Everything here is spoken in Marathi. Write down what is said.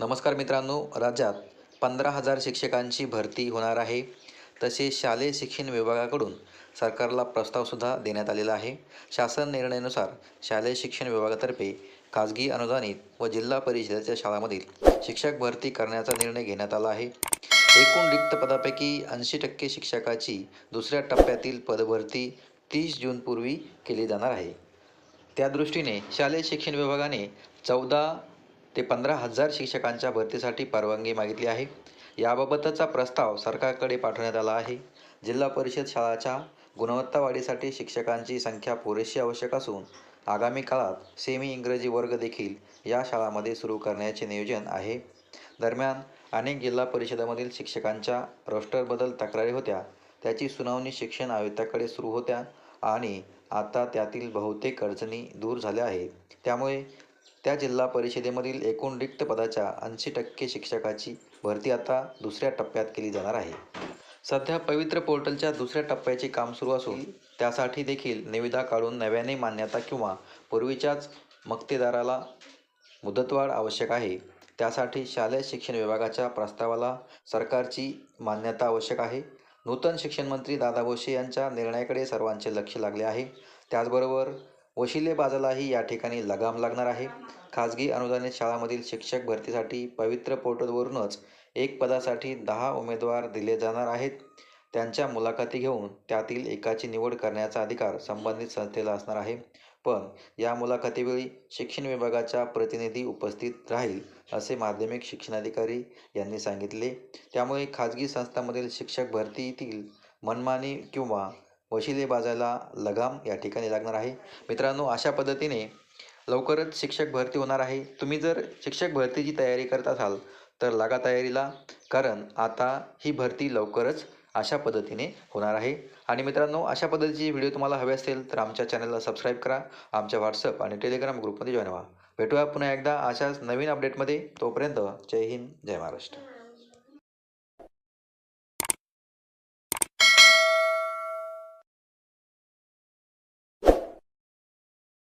नमस्कार मित्रांनो राज्यात पंधरा हजार शिक्षकांची भरती होणार आहे. तसेच शालेय शिक्षण विभागाकडून सरकारला प्रस्तावसुद्धा देण्यात आलेला आहे. शासन निर्णयानुसार शालेय शिक्षण विभागातर्फे खाजगी अनुदानित व जिल्हा परिषदेच्या शाळांमधील शिक्षक भरती करण्याचा निर्णय घेण्यात आला आहे. एकूण रिक्त पदापैकी ऐंशी टक्के शिक्षकाची दुसऱ्या टप्प्यातील पदभरती तीस जूनपूर्वी केली जाणार आहे. त्या दृष्टीने शालेय शिक्षण विभागाने चौदा ते पंधरा हजार शिक्षकांच्या भरतीसाठी परवानगी मागितली आहे. याबाबतचा प्रस्ताव सरकारकडे पाठवण्यात आला आहे. जिल्हा परिषद शाळाच्या गुणवत्ता वाढीसाठी शिक्षकांची संख्या पुरेशी आवश्यक असून आगामी काळात सेमी इंग्रजी वर्ग देखील या शाळांमध्ये सुरू करण्याचे नियोजन आहे. दरम्यान अनेक जिल्हा परिषदामधील शिक्षकांच्या रोस्टरबद्दल तक्रारी होत्या. त्याची सुनावणी शिक्षण आयुक्ताकडे सुरू होत्या आणि आता त्यातील बहुतेक अडचणी दूर झाल्या आहेत. त्यामुळे त्या जिल्हा परिषदेमधील एकूण रिक्त पदाच्या ऐंशी टक्के शिक्षकाची भरती आता दुसऱ्या टप्प्यात केली जाणार आहे. सध्या पवित्र पोर्टलच्या दुसऱ्या टप्प्याचे काम सुरू असून त्यासाठी देखील निविदा काढून नव्याने मान्यता किंवा पूर्वीच्याच मक्तेदाराला मुदतवाढ आवश्यक आहे. त्यासाठी शालेय शिक्षण विभागाच्या प्रस्तावाला सरकारची मान्यता आवश्यक आहे. नूतन शिक्षण मंत्री दादा भोसे यांच्या निर्णयाकडे सर्वांचे लक्ष लागले आहे. त्याचबरोबर वशिलेबाजालाही या ठिकाणी लगाम लागणार आहे. खाजगी अनुदानित शाळांमधील शिक्षक भरतीसाठी पवित्र पोर्टलवरूनच एक पदासाठी दहा उमेदवार दिले जाणार आहेत. त्यांच्या मुलाखती घेऊन त्यातील एकाची निवड करण्याचा अधिकार संबंधित संस्थेला असणार आहे. पण या मुलाखतीवेळी शिक्षण विभागाचा प्रतिनिधी उपस्थित राहील असे माध्यमिक शिक्षणाधिकारी यांनी सांगितले. त्यामुळे खाजगी संस्थांमधील शिक्षक भरतीतील मनमानी किंवा वशिले बाजायला लगाम या ठिकाणी लागणार आहे. मित्रांनो अशा पद्धतीने लवकरच शिक्षक भरती होणार आहे. तुम्ही जर शिक्षक भरतीची तयारी करत असाल तर लागा तयारीला कारण आता ही भरती लवकरच अशा पद्धतीने होणार आहे. आणि मित्रांनो अशा पद्धतीची व्हिडिओ तुम्हाला हवे असेल तर आमच्या चॅनलला सबस्क्राईब करा आमच्या व्हॉट्सअप आणि टेलिग्राम ग्रुपमध्ये जॉईन व्हा. भेटूया पुन्हा एकदा अशाच नवीन अपडेटमध्ये. तोपर्यंत जय हिंद जय महाराष्ट्र.